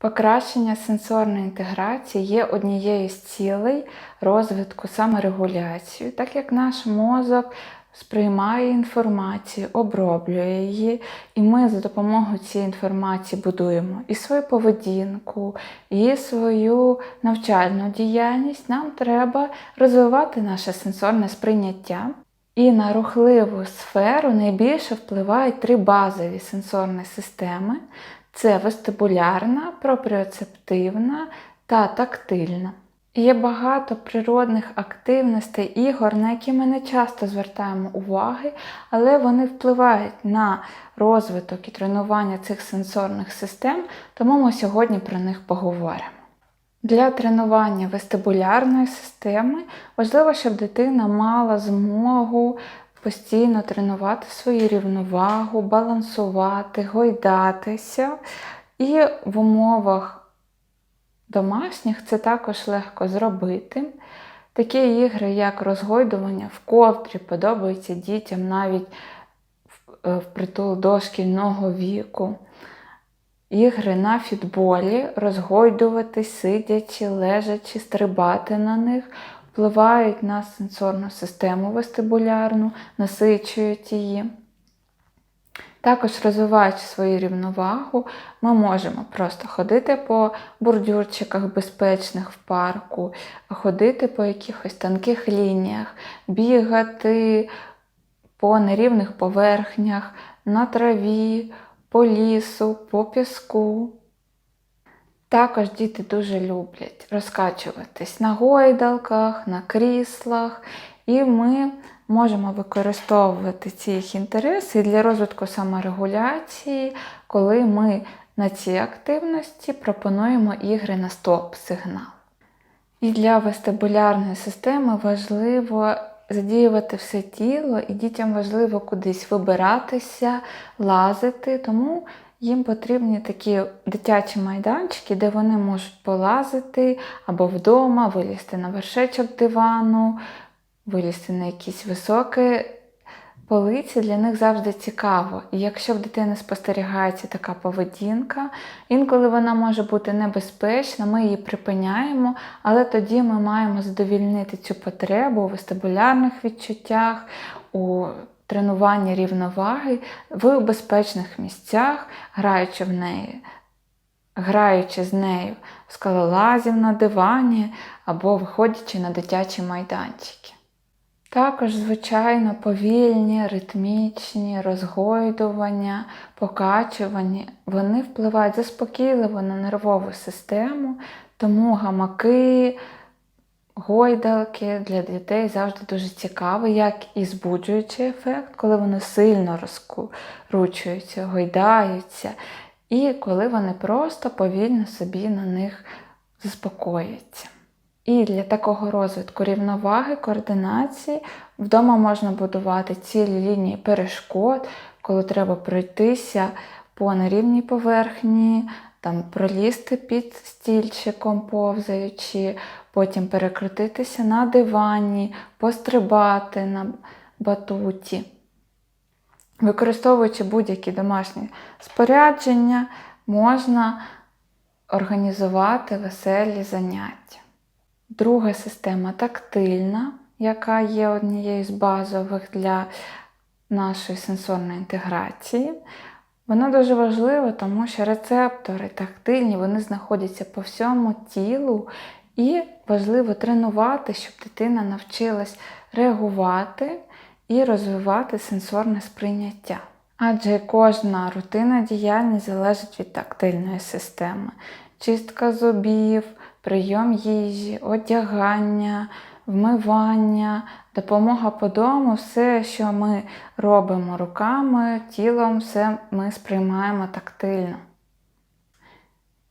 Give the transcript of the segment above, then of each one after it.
Покращення сенсорної інтеграції є однією з цілей розвитку саморегуляції, так як наш мозок сприймає інформацію, оброблює її, і ми за допомогою цієї інформації будуємо і свою поведінку, і свою навчальну діяльність. Нам треба розвивати наше сенсорне сприйняття. І на рухливу сферу найбільше впливають три базові сенсорні системи: це вестибулярна, пропріоцептивна та тактильна. Є багато природних активностей ігор, на які ми не часто звертаємо уваги, але вони впливають на розвиток і тренування цих сенсорних систем, тому ми сьогодні про них поговоримо. Для тренування вестибулярної системи важливо, щоб дитина мала змогу постійно тренувати свою рівновагу, балансувати, гойдатися. І в умовах домашніх це також легко зробити. Такі ігри, як розгойдування в ковдрі, подобаються дітям навіть в притул дошкільного віку. Ігри на фітболі, розгойдуватись, сидячи, лежачи, стрибати на них, впливають на сенсорну систему вестибулярну, насичують її. Також розвиваючи свою рівновагу, ми можемо просто ходити по бордюрчиках безпечних в парку, ходити по якихось тонких лініях, бігати по нерівних поверхнях, на траві, по лісу, по піску. Також діти дуже люблять розкачуватись на гойдалках, на кріслах, і ми можемо використовувати ці їх інтереси для розвитку саморегуляції, коли ми на цій активності пропонуємо ігри на стоп-сигнал. І для вестибулярної системи важливо задіювати все тіло, і дітям важливо кудись вибиратися, лазити, тому їм потрібні такі дитячі майданчики, де вони можуть полазити або вдома, вилізти на вершечок дивану, вилізти на якісь високі полиці, для них завжди цікаво. І якщо в дитини спостерігається така поведінка, інколи вона може бути небезпечна, ми її припиняємо, але тоді ми маємо задовільнити цю потребу у вестибулярних відчуттях. у Тренування рівноваги в безпечних місцях, граючи в неї, граючи з нею в скалолазів на дивані або виходячи на дитячі майданчики. Також, звичайно, повільні, ритмічні розгойдування, покачування, вони впливають заспокійливо на нервову систему, тому гамаки, гойдалки для дітей завжди дуже цікаві, як і збуджуючий ефект, коли вони сильно розкручуються, гойдаються, і коли вони просто повільно собі на них заспокоюються. І для такого розвитку рівноваги, координації вдома можна будувати цілі лінії перешкод, коли треба пройтися по нерівній поверхні, там пролізти під стільчиком, повзаючи, потім перекрутитися на дивані, пострибати на батуті. Використовуючи будь-які домашні спорядження, можна організувати веселі заняття. Друга система тактильна, яка є однією з базових для нашої сенсорної інтеграції. Вона дуже важлива, тому що рецептори тактильні вони знаходяться по всьому тілу, і важливо тренувати, щоб дитина навчилась реагувати і розвивати сенсорне сприйняття. Адже кожна рутинна діяльність залежить від тактильної системи. Чистка зубів, прийом їжі, одягання, вмивання, допомога по дому, все, що ми робимо руками, тілом, все ми сприймаємо тактильно.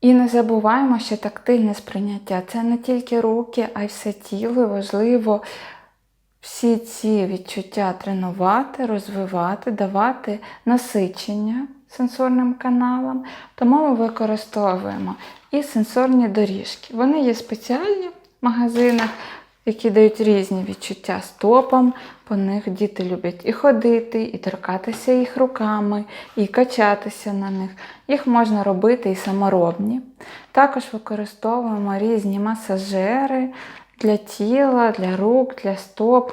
І не забуваємо, що тактильне сприйняття це не тільки руки, а й все тіло. Важливо всі ці відчуття тренувати, розвивати, давати насичення сенсорним каналам. Тому ми використовуємо і сенсорні доріжки. Вони є спеціальні в магазинах, які дають різні відчуття стопам. По них діти люблять і ходити, і торкатися їх руками, і качатися на них. Їх можна робити і саморобні. Також використовуємо різні масажери для тіла, для рук, для стоп.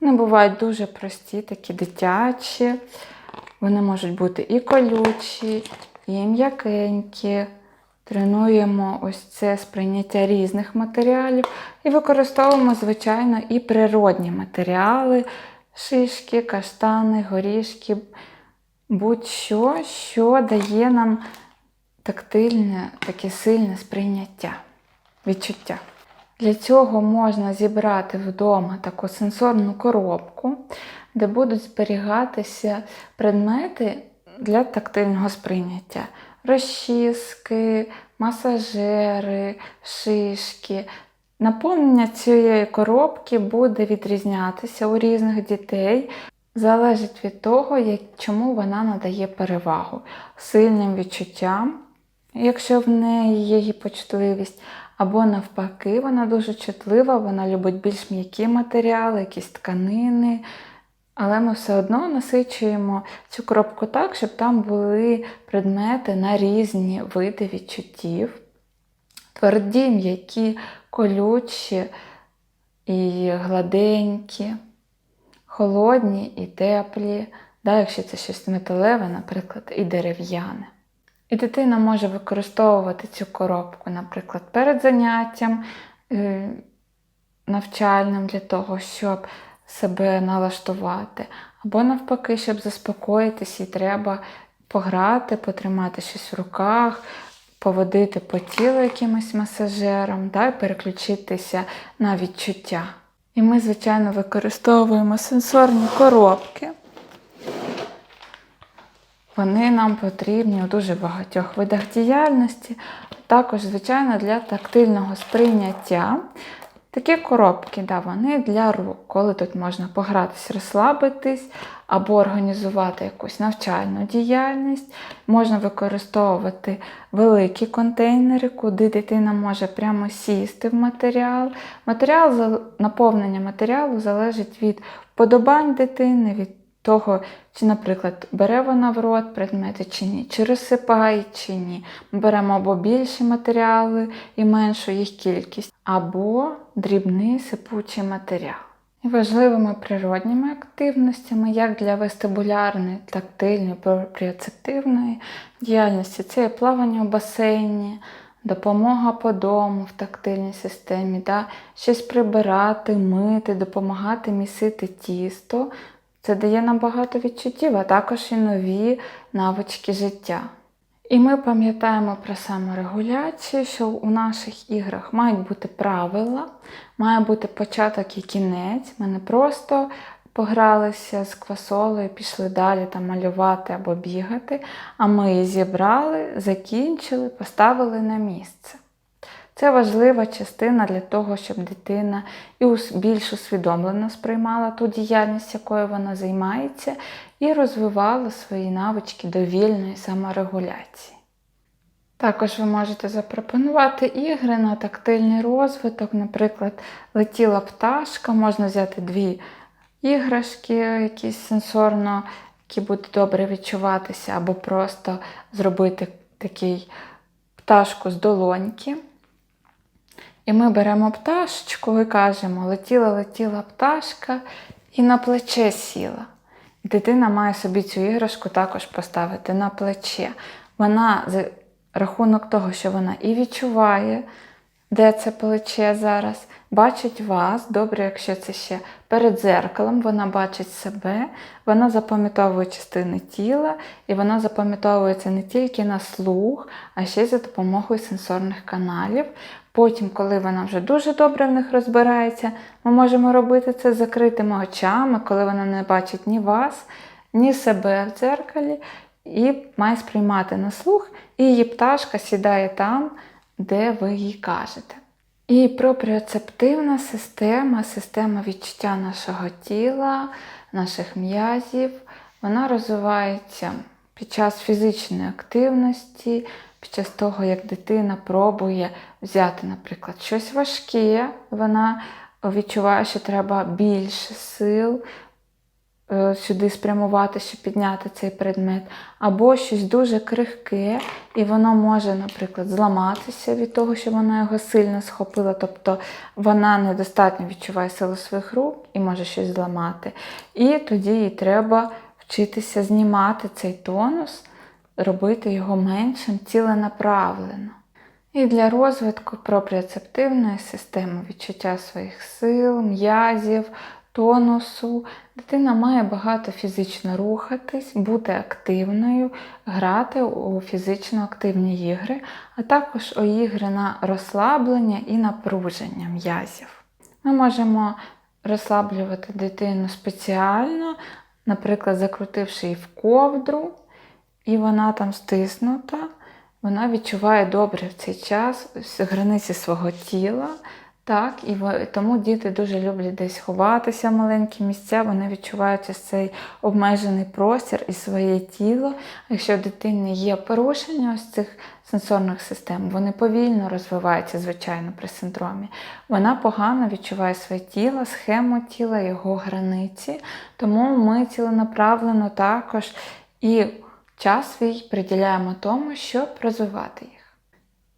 Вони бувають дуже прості, такі дитячі. Вони можуть бути і колючі, і м'якенькі. Тренуємо ось це сприйняття різних матеріалів і використовуємо, звичайно, і природні матеріали, шишки, каштани, горішки, будь-що, що дає нам тактильне, таке сильне сприйняття, відчуття. Для цього можна зібрати вдома таку сенсорну коробку, де будуть зберігатися предмети для тактильного сприйняття. Розчіски, масажери, шишки. Наповнення цієї коробки буде відрізнятися у різних дітей, залежить від того, як, чому вона надає перевагу сильним відчуттям, якщо в неї є гіпочутливість, або навпаки, вона дуже чутлива, вона любить більш м'які матеріали, якісь тканини. Але ми все одно насичуємо цю коробку так, щоб там були предмети на різні види відчуттів. Тверді, м'які, колючі і гладенькі, холодні і теплі, да, якщо це щось металеве, наприклад, і дерев'яне. І дитина може використовувати цю коробку, наприклад, перед заняттям е, навчальним для того, щоб себе налаштувати, або навпаки, щоб заспокоїтись, і треба пограти, потримати щось в руках, поводити по тілу якимось масажером, да, переключитися на відчуття. І ми, звичайно, використовуємо сенсорні коробки. Вони нам потрібні у дуже багатьох видах діяльності, також, звичайно, для тактильного сприйняття. Такі коробки, да, вони для рук, коли тут можна погратись, розслабитись або організувати якусь навчальну діяльність. Можна використовувати великі контейнери, куди дитина може прямо сісти в матеріал. Матеріал, Наповнення матеріалу залежить від вподобань дитини, від того, чи, наприклад, бере вона в рот предмети чи ні, чи розсипає, чи ні. Ми беремо або більші матеріали і меншу їх кількість, або дрібний сипучий матеріал. І важливими природніми активностями, як для вестибулярної, тактильної, пропріоцептивної діяльності, це є плавання в басейні, допомога по дому в тактильній системі, да? щось прибирати, мити, допомагати місити тісто. Це дає нам багато відчуттів, а також і нові навички життя. І ми пам'ятаємо про саморегуляцію, що у наших іграх мають бути правила, має бути початок і кінець. Ми не просто погралися з квасолою, пішли далі там малювати або бігати, а ми її зібрали, закінчили, поставили на місце. Це важлива частина для того, щоб дитина і більш усвідомлено сприймала ту діяльність, якою вона займається, і розвивала свої навички довільної саморегуляції. Також ви можете запропонувати ігри на тактильний розвиток, наприклад, летіла пташка, можна взяти дві іграшки, якісь сенсорно, які будуть добре відчуватися, або просто зробити такий пташку з долоньки. І ми беремо пташечку і кажемо, летіла, летіла пташка і на плече сіла. Дитина має собі цю іграшку також поставити на плече. Вона за рахунок того, що вона і відчуває, де це плече зараз, бачить вас. Добре, якщо це ще перед зеркалом, вона бачить себе, вона запам'ятовує частини тіла, і вона запам'ятовується не тільки на слух, а ще й за допомогою сенсорних каналів. Потім, коли вона вже дуже добре в них розбирається, ми можемо робити це з закритими очами, коли вона не бачить ні вас, ні себе в дзеркалі, і має сприймати на слух, і її пташка сідає там, де ви їй кажете. І пропріоцептивна система, система відчуття нашого тіла, наших м'язів, вона розвивається під час фізичної активності, під час того, як дитина пробує взяти, наприклад, щось важке, вона відчуває, що треба більше сил е, сюди спрямувати, щоб підняти цей предмет, або щось дуже крихке, і воно може, наприклад, зламатися від того, що вона його сильно схопила, тобто вона недостатньо відчуває силу своїх рук і може щось зламати. І тоді їй треба вчитися знімати цей тонус, робити його меншим ціленаправлено. І для розвитку пропріоцептивної системи відчуття своїх сил, м'язів, тонусу, дитина має багато фізично рухатись, бути активною, грати у фізично активні ігри, а також у ігри на розслаблення і напруження м'язів. Ми можемо розслаблювати дитину спеціально, наприклад, закрутивши її в ковдру, і вона там стиснута. Вона відчуває добре в цей час границі свого тіла. Так, і тому діти дуже люблять десь ховатися в маленькі місця, вони відчувають цей обмежений простір і своє тіло. Якщо в дитини є порушення ось цих сенсорних систем, вони повільно розвиваються, звичайно, при синдромі. Вона погано відчуває своє тіло, схему тіла, його границі. Тому ми ціленаправлено також і час свій приділяємо тому, щоб розвивати їх.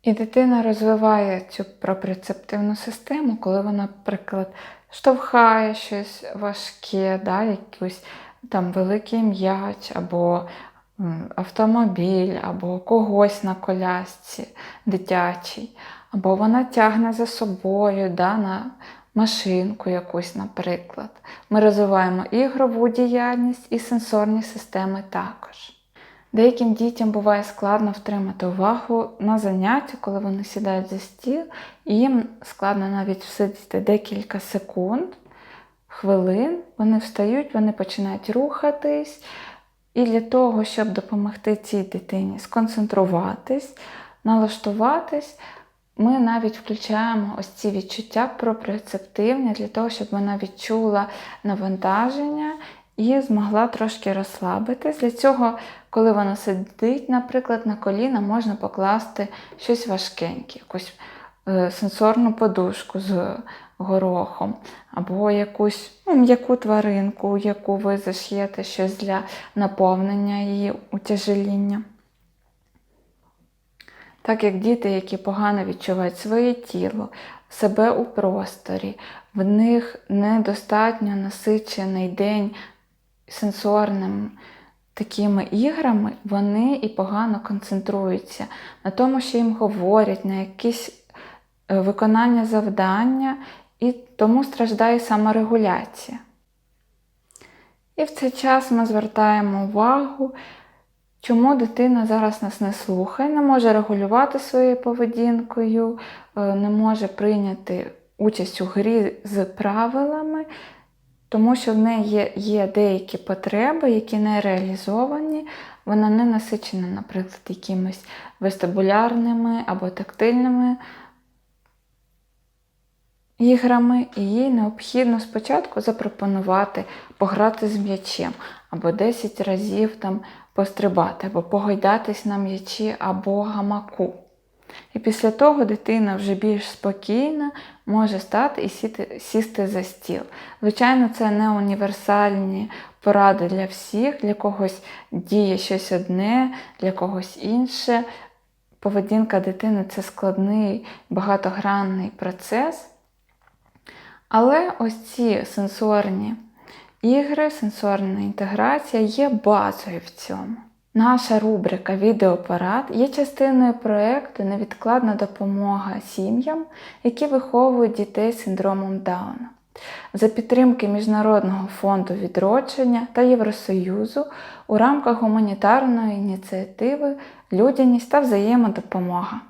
І дитина розвиває цю пропріоцептивну систему, коли вона, наприклад, штовхає щось важке, да, якийсь там великий м'яч, або автомобіль, або когось на колясці дитячій, або вона тягне за собою да, на машинку якусь, наприклад. Ми розвиваємо ігрову діяльність і сенсорні системи також. Деяким дітям буває складно втримати увагу на заняття, коли вони сідають за стіл, їм складно навіть всидіти декілька секунд, хвилин. Вони встають, вони починають рухатись. І для того, щоб допомогти цій дитині сконцентруватись, налаштуватись, ми навіть включаємо ось ці відчуття пропріоцептивні для того, щоб вона відчула навантаження і змогла трошки розслабитись. Для цього, коли вона сидить, наприклад, на коліна, можна покласти щось важкеньке, якусь е, сенсорну подушку з горохом, або якусь ну, м'яку тваринку, яку ви зашиєте щось для наповнення її утяжеління. Так як діти, які погано відчувають своє тіло, себе у просторі, в них недостатньо насичений день сенсорним такими іграми, вони і погано концентруються на тому, що їм говорять, на якісь е, виконання завдання, і тому страждає саморегуляція. І в цей час ми звертаємо увагу, чому дитина зараз нас не слухає, не може регулювати своєю поведінкою, е, не може прийняти участь у грі з правилами, тому що в неї є, є деякі потреби, які не реалізовані. Вона не насичена, наприклад, якимись вестибулярними або тактильними іграми, і їй необхідно спочатку запропонувати пограти з м'ячем, або 10 разів там пострибати, або погойдатись на м'ячі або гамаку. І після того дитина вже більш спокійна може стати і сіти, сісти за стіл. Звичайно, це не універсальні поради для всіх, для когось діє щось одне, для когось інше. Поведінка дитини це складний багатогранний процес. Але ось ці сенсорні ігри, сенсорна інтеграція є базою в цьому. Наша рубрика Відеопарад є частиною проєкту Невідкладна допомога сім'ям, які виховують дітей з синдромом Дауна. За підтримки Міжнародного фонду відродження та Євросоюзу у рамках гуманітарної ініціативи Людяність та взаємодопомога.